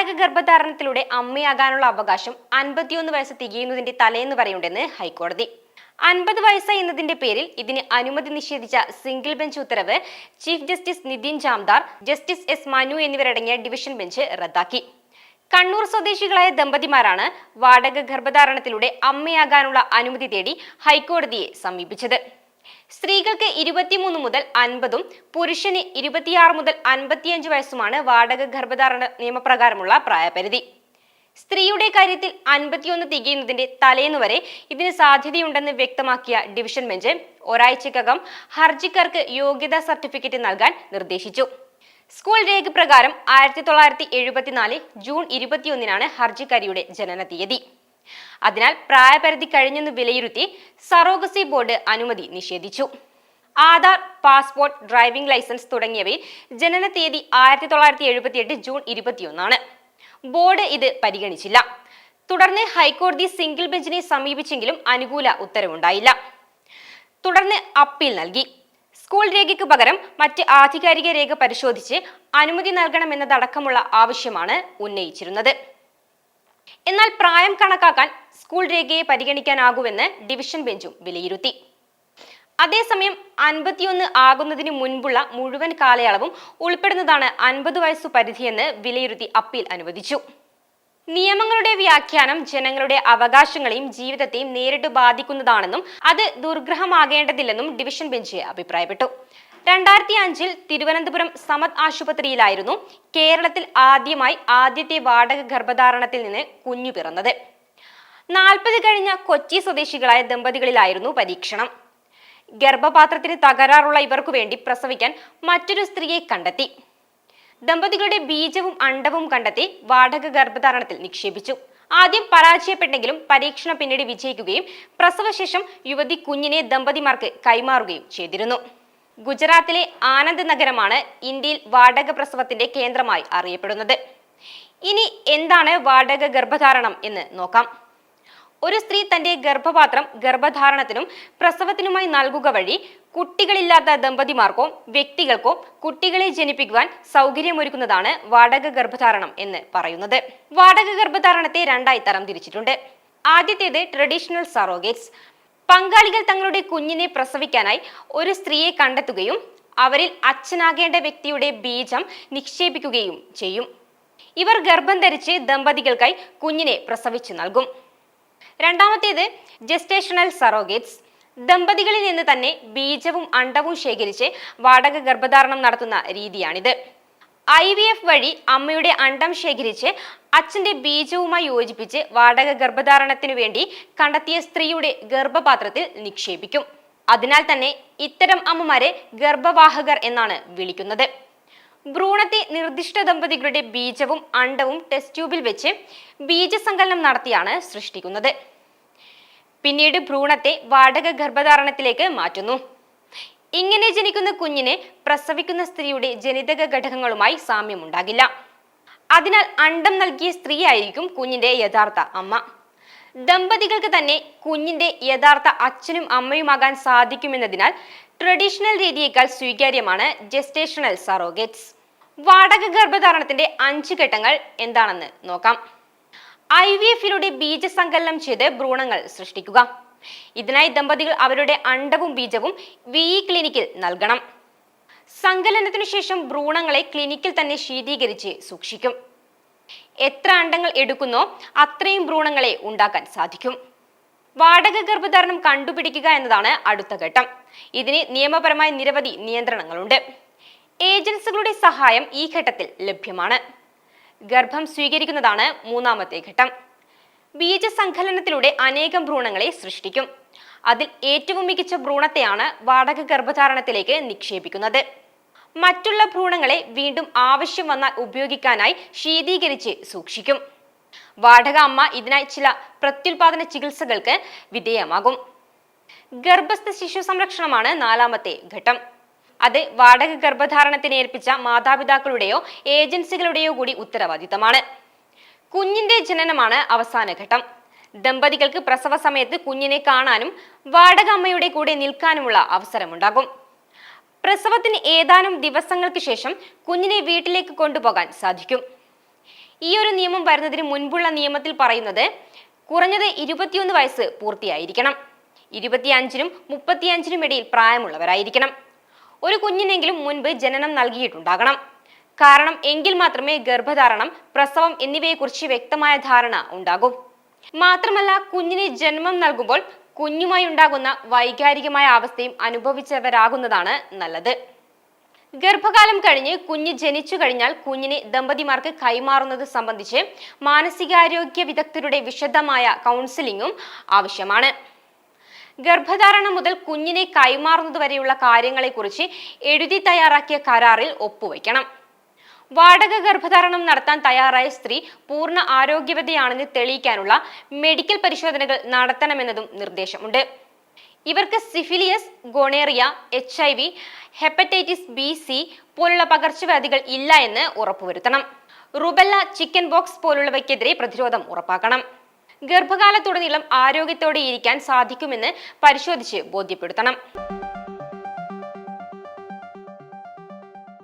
വാടക ഗർഭധാരണത്തിലൂടെ അമ്മയാകാനുള്ള അവകാശം അൻപത്തിയൊന്ന് വയസ്സ് തികയുന്നതിന്റെ തലേന്ന് പറയുണ്ടെന്ന് ഹൈക്കോടതി. അൻപത് വയസ്സ് എന്നതിന്റെ പേരിൽ ഇതിന് അനുമതി നിഷേധിച്ച സിംഗിൾ ബെഞ്ച് ഉത്തരവ് chief justice Nitin Jamdar justice S Manu എന്നിവരടങ്ങിയ ഡിവിഷൻ ബെഞ്ച് റദ്ദാക്കി. കണ്ണൂർ സ്വദേശികളായ ദമ്പതിമാരാണ് വാടക ഗർഭധാരണത്തിലൂടെ അമ്മയാകാനുള്ള അനുമതി തേടി ഹൈക്കോടതിയെ സമീപിച്ചത്. സ്ത്രീകൾക്ക് ഇരുപത്തിമൂന്ന് മുതൽ അൻപതും പുരുഷന് ഇരുപത്തിയാറ് മുതൽ അൻപത്തിയഞ്ച് വയസ്സുമാണ് വാടക ഗർഭധാരണ നിയമപ്രകാരമുള്ള പ്രായപരിധി. സ്ത്രീയുടെ കാര്യത്തിൽ അൻപത്തിയൊന്ന് തികയുന്നതിന്റെ തലേന്ന് വരെ ഇതിന് സാധ്യതയുണ്ടെന്ന് വ്യക്തമാക്കിയ ഡിവിഷൻ ബെഞ്ച് ഒരാഴ്ചക്കകം ഹർജിക്കാർക്ക് യോഗ്യതാ സർട്ടിഫിക്കറ്റ് നൽകാൻ നിർദ്ദേശിച്ചു. സ്കൂൾ രേഖ പ്രകാരം ആയിരത്തി തൊള്ളായിരത്തി എഴുപത്തിനാല് ജൂൺ ഇരുപത്തിയൊന്നിനാണ് ഹർജിക്കാരിയുടെ ജനന തീയതി അതിനാൽ പ്രായപരിധി കഴിഞ്ഞെന്ന് വിലയിരുത്തി സറോഗസി ബോർഡ് അനുമതി നിഷേധിച്ചു. ആധാർ പാസ്പോർട്ട് ഡ്രൈവിംഗ് ലൈസൻസ് തുടങ്ങിയവയിൽ ജനന തീയതി ആയിരത്തി തൊള്ളായിരത്തി എഴുപത്തിയെട്ട് ജൂൺ ഇരുപത്തിയൊന്നാണ്. ബോർഡ് ഇത് പരിഗണിച്ചില്ല. തുടർന്ന് ഹൈക്കോടതി സിംഗിൾ ബെഞ്ചിനെ സമീപിച്ചെങ്കിലും അനുകൂല ഉത്തരവുണ്ടായില്ല. തുടർന്ന് അപ്പീൽ നൽകി. സ്കൂൾ രേഖയ്ക്ക് പകരം മറ്റ് ആധികാരിക രേഖ പരിശോധിച്ച് അനുമതി നൽകണമെന്നതടക്കമുള്ള ആവശ്യമാണ് ഉന്നയിച്ചിരുന്നത്. എന്നാൽ പ്രായം കണക്കാക്കാൻ സ്കൂൾ രേഖയെ പരിഗണിക്കാനാകുമെന്ന് ഡിവിഷൻ ബെഞ്ചും വിലയിരുത്തി. അതേസമയം അൻപത്തിയൊന്ന് ആകുന്നതിന് മുൻപുള്ള മുഴുവൻ കാലയളവും ഉൾപ്പെടുന്നതാണ് അൻപത് വയസ്സു പരിധിയെന്ന് വിലയിരുത്തി അപ്പീൽ അനുവദിച്ചു. നിയമങ്ങളുടെ വ്യാഖ്യാനം ജനങ്ങളുടെ അവകാശങ്ങളെയും ജീവിതത്തെയും നേരിട്ട് ബാധിക്കുന്നതാണെന്നും അത് ദുർഗ്രഹമാകേണ്ടതില്ലെന്നും ഡിവിഷൻ ബെഞ്ച് അഭിപ്രായപ്പെട്ടു. രണ്ടായിരത്തി അഞ്ചിൽ തിരുവനന്തപുരം സമത് ആശുപത്രിയിലായിരുന്നു കേരളത്തിൽ ആദ്യമായി ആദ്യത്തെ വാടക ഗർഭധാരണത്തിൽ നിന്ന് കുഞ്ഞു പിറന്നത്. നാൽപ്പത് കഴിഞ്ഞ കൊച്ചി സ്വദേശികളായ ദമ്പതികളിലായിരുന്നു പരീക്ഷണം. ഗർഭപാത്രത്തിന് തകരാറുള്ള ഇവർക്കു വേണ്ടി പ്രസവിക്കാൻ മറ്റൊരു സ്ത്രീയെ കണ്ടെത്തി. ദമ്പതികളുടെ ബീജവും അണ്ടവും കണ്ടെത്തി വാടക ഗർഭധാരണത്തിൽ നിക്ഷേപിച്ചു. ആദ്യം പരാജയപ്പെട്ടെങ്കിലും പരീക്ഷണം പിന്നീട് വിജയിക്കുകയും പ്രസവശേഷം യുവതി കുഞ്ഞിനെ ദമ്പതിമാർക്ക് കൈമാറുകയും ചെയ്തിരുന്നു. ഗുജറാത്തിലെ ആനന്ദ് നഗരമാണ് ഇന്ത്യയിൽ വാടക പ്രസവത്തിന്റെ കേന്ദ്രമായി അറിയപ്പെടുന്നത്. ഇനി എന്താണ് വാടക ഗർഭധാരണം എന്ന് നോക്കാം. ഒരു സ്ത്രീ തന്റെ ഗർഭപാത്രം ഗർഭധാരണത്തിനും പ്രസവത്തിനുമായി നൽകുക വഴി കുട്ടികളില്ലാത്ത ദമ്പതിമാർക്കോ വ്യക്തികൾക്കോ കുട്ടികളെ ജനിപ്പിക്കുവാൻ സൗകര്യമൊരുക്കുന്നതാണ് വാടക ഗർഭധാരണം എന്ന് പറയുന്നത്. വാടക ഗർഭധാരണത്തെ രണ്ടായി തരം തിരിച്ചിട്ടുണ്ട്. ആദ്യത്തേത് ട്രഡീഷണൽ സറോഗേറ്റ്സ്. പങ്കാളികൾ തങ്ങളുടെ കുഞ്ഞിനെ പ്രസവിക്കാനായി ഒരു സ്ത്രീയെ കണ്ടെത്തുകയും അവരിൽ അച്ഛനാകേണ്ട വ്യക്തിയുടെ ബീജം നിക്ഷേപിക്കുകയും ചെയ്യും. ഇവർ ഗർഭം ധരിച്ച് ദമ്പതികൾക്കായി കുഞ്ഞിനെ പ്രസവിച്ചു നൽകും. രണ്ടാമത്തേത് ജസ്റ്റേഷണൽ സറോഗേറ്റ്സ് ദമ്പതികളിൽ നിന്ന് തന്നെ ബീജവും അണ്ടവും ശേഖരിച്ച് വാടക ഗർഭധാരണം നടത്തുന്ന രീതിയാണിത്. ഐ വി എഫ് വഴി അമ്മയുടെ അണ്ടം ശേഖരിച്ച് അച്ഛന്റെ ബീജവുമായി യോജിപ്പിച്ച് വാടക ഗർഭധാരണത്തിനു വേണ്ടി കണ്ടെത്തിയ സ്ത്രീയുടെ ഗർഭപാത്രത്തിൽ നിക്ഷേപിക്കും. അതിനാൽ തന്നെ ഇത്തരം അമ്മമാരെ ഗർഭവാഹകർ എന്നാണ് വിളിക്കുന്നത്. ഭ്രൂണത്തെ നിർദ്ദിഷ്ട ദമ്പതികളുടെ ബീജവും അണ്ടവും ടെസ്റ്റ് ട്യൂബിൽ വെച്ച് ബീജസങ്കലനം നടത്തിയാണ് സൃഷ്ടിക്കുന്നത്. പിന്നീട് ഭ്രൂണത്തെ വാടക ഗർഭധാരണത്തിലേക്ക് മാറ്റുന്നു. ഇങ്ങനെ ജനിക്കുന്ന കുഞ്ഞിനെ പ്രസവിക്കുന്ന സ്ത്രീയുടെ ജനിതക ഘടകങ്ങളുമായി സാമ്യമുണ്ടാകില്ല. അതിനാൽ അണ്ടം നൽകിയ സ്ത്രീ ആയിരിക്കും കുഞ്ഞിന്റെ യഥാർത്ഥ അമ്മ. ദമ്പതികൾക്ക് തന്നെ കുഞ്ഞിന്റെ യഥാർത്ഥ അച്ഛനും അമ്മയുമാകാൻ സാധിക്കുമെന്നതിനാൽ ട്രഡീഷണൽ രീതിയേക്കാൾ സ്വീകാര്യമാണ് ജെസ്റ്റേഷണൽ സറോഗേറ്റ്സ്. വാടക ഗർഭധാരണത്തിന്റെ അഞ്ച് ഘട്ടങ്ങൾ എന്താണെന്ന് നോക്കാം. ഐ വി എഫിലൂടെ ബീജസങ്കലനം ചെയ്ത് ഭ്രൂണങ്ങൾ സൃഷ്ടിക്കുക. ഇതിനായി ദമ്പതികൾ അവരുടെ അണ്ടവും ബീജവും വി ഇ ക്ലിനിക്കിൽ നൽകണം. സങ്കലനത്തിനു ശേഷം ഭ്രൂണങ്ങളെ ക്ലിനിക്കിൽ തന്നെ ശീതീകരിച്ച് സൂക്ഷിക്കും. എത്ര അണ്ടങ്ങൾ എടുക്കുന്നോ അത്രയും ഭ്രൂണങ്ങളെ ഉണ്ടാക്കാൻ സാധിക്കും. വാടക ഗർഭധാരണം കണ്ടുപിടിക്കുക എന്നതാണ് അടുത്ത ഘട്ടം. ഇതിന് നിയമപരമായ നിരവധി നിയന്ത്രണങ്ങളുണ്ട്. ഏജൻസികളുടെ സഹായം ഈ ഘട്ടത്തിൽ ലഭ്യമാണ്. ഗർഭം സ്വീകരിക്കുന്നതാണ് മൂന്നാമത്തെ ഘട്ടം. ബീജസങ്കലനത്തിലൂടെ അനേകം ഭ്രൂണങ്ങളെ സൃഷ്ടിക്കും. അതിൽ ഏറ്റവും മികച്ച ഭ്രൂണത്തെയാണ് വാടക ഗർഭധാരണത്തിലേക്ക് നിക്ഷേപിക്കുന്നത്. മറ്റുള്ള ഭ്രൂണങ്ങളെ വീണ്ടും ആവശ്യം വന്നാൽ ഉപയോഗിക്കാനായി ശീതീകരിച്ച് സൂക്ഷിക്കും. വാടക അമ്മ ഇതിനായി ചില പ്രത്യുൽപാദന ചികിത്സകൾക്ക് വിധേയമാകും. ഗർഭസ്ഥ ശിശു സംരക്ഷണമാണ് നാലാമത്തെ ഘട്ടം. അത് വാടക ഗർഭധാരണത്തിന് ഏൽപ്പിച്ച മാതാപിതാക്കളുടെയോ ഏജൻസികളുടെയോ കൂടി ഉത്തരവാദിത്തമാണ്. കുഞ്ഞിന്റെ ജനനമാണ് അവസാന ഘട്ടം. ദമ്പതികൾക്ക് പ്രസവ സമയത്ത് കുഞ്ഞിനെ കാണാനും വാടക അമ്മയുടെ കൂടെ നിൽക്കാനുമുള്ള അവസരമുണ്ടാകും. പ്രസവത്തിന് ഏതാനും ദിവസങ്ങൾക്ക് ശേഷം കുഞ്ഞിനെ വീട്ടിലേക്ക് കൊണ്ടുപോകാൻ സാധിക്കും. ഈ ഒരു നിയമം വരുന്നതിന് മുൻപുള്ള നിയമത്തിൽ പറയുന്നത് കുറഞ്ഞത് ഇരുപത്തിയൊന്ന് വയസ്സ് പൂർത്തിയായിരിക്കണം. ഇരുപത്തിയഞ്ചിനും മുപ്പത്തിയഞ്ചിനും ഇടയിൽ പ്രായമുള്ളവരായിരിക്കണം. ഒരു കുഞ്ഞിനെങ്കിലും മുൻപ് ജനനം നൽകിയിട്ടുണ്ടാകണം. കാരണം എങ്കിൽ മാത്രമേ ഗർഭധാരണം പ്രസവം എന്നിവയെക്കുറിച്ച് വ്യക്തമായ ധാരണ ഉണ്ടാകൂ. മാത്രമല്ല കുഞ്ഞിന് ജന്മം നൽകുമ്പോൾ കുഞ്ഞുമായി ഉണ്ടാകുന്ന വൈകാരികമായ അവസ്ഥയും അനുഭവിച്ചവരാകുന്നതാണ് നല്ലത്. ഗർഭകാലം കഴിഞ്ഞ് കുഞ്ഞ് ജനിച്ചു കഴിഞ്ഞാൽ കുഞ്ഞിനെ ദമ്പതിമാർക്ക് കൈമാറുന്നത് സംബന്ധിച്ച് മാനസികാരോഗ്യ വിദഗ്ധരുടെ വിശദമായ കൗൺസിലിംഗും ആവശ്യമാണ്. ഗർഭധാരണം മുതൽ കുഞ്ഞിനെ കൈമാറുന്നത് വരെയുള്ള കാര്യങ്ങളെക്കുറിച്ച് എഴുതി തയ്യാറാക്കിയ കരാറിൽ ഒപ്പുവയ്ക്കണം വാടക ഗർഭധാരണം നടത്താൻ തയ്യാറായ സ്ത്രീ പൂർണ ആരോഗ്യവതിയാണെന്ന് തെളിയിക്കാനുള്ള മെഡിക്കൽ പരിശോധനകൾ നടത്തണമെന്നതും നിർദ്ദേശമുണ്ട്. ഇവർക്ക് syphilis gonorrhoea H I V hepatitis B C പോലുള്ള പകർച്ചവ്യാധികൾ ഇല്ല എന്ന് ഉറപ്പുവരുത്തണം. റുബെല്ല ചിക്കൻ ബോക്സ് പോലുള്ളവയ്ക്കെതിരെ പ്രതിരോധം ഉറപ്പാക്കണം. ഗർഭകാലത്തുടനീളം ആരോഗ്യത്തോടെ ഇരിക്കാൻ സാധിക്കുമെന്ന് പരിശോധിച്ച് ബോധ്യപ്പെടുത്തണം.